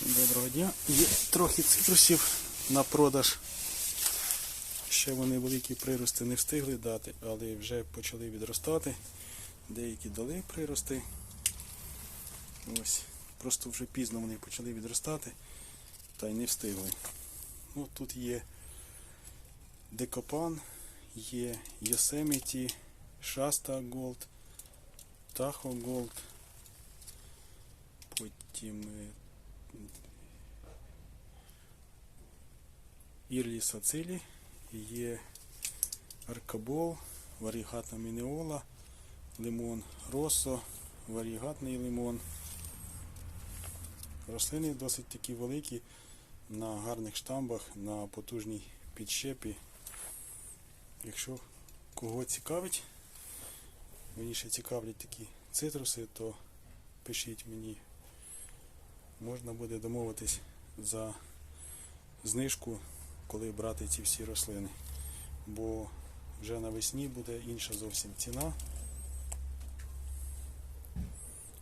Доброго дня. Є трохи цитрусів на продаж. Ще вони великі прирости не встигли дати, але вже почали відростати. Деякі дали прирости. Ось. Просто вже пізно вони почали відростати та й не встигли. Ну, тут є Декопан, є Yosemite, Shasta Gold, Tahoe Gold. Потім е, Ірлі Сацилі, є Аркабол, варігатна мінеола, лимон Росо, варігатний лимон. Рослини досить такі великі, на гарних штамбах, на потужній підщепі. Якщо кого цікавить, мені ще цікавлять такі цитруси, то пишіть мені. Можна буде домовитись за знижку, коли брати ці всі рослини. Бо вже навесні буде інша зовсім ціна.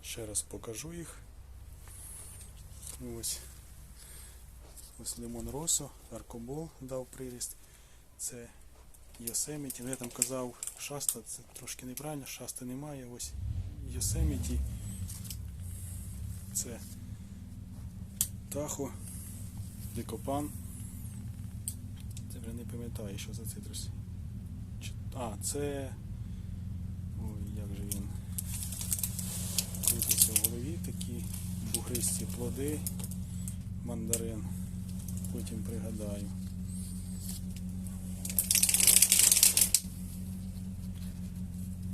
Ще раз покажу їх. Ось. Ось лимон Росо, Аркобол дав приріст. Це Йосеміті. Ну, я там казав шаста, це трошки неправильно, шасти немає. Ось Йосеміті. Це Тахо, Дикопан. Це вже не пам'ятаю, що за цитрус. А, це. Ой, як же він. Крутиться в голові такі бугристі плоди, мандарин. Потім пригадаю.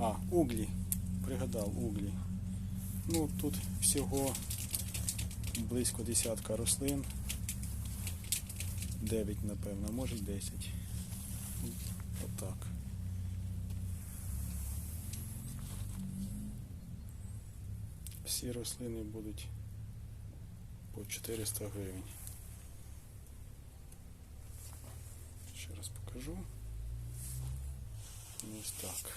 А, углі. Пригадав углі. Ну, тут всього близько десятка рослин. 9, напевно, може й 10. Отак. Всі рослини будуть по 400 гривень. Ще раз покажу. Ось так.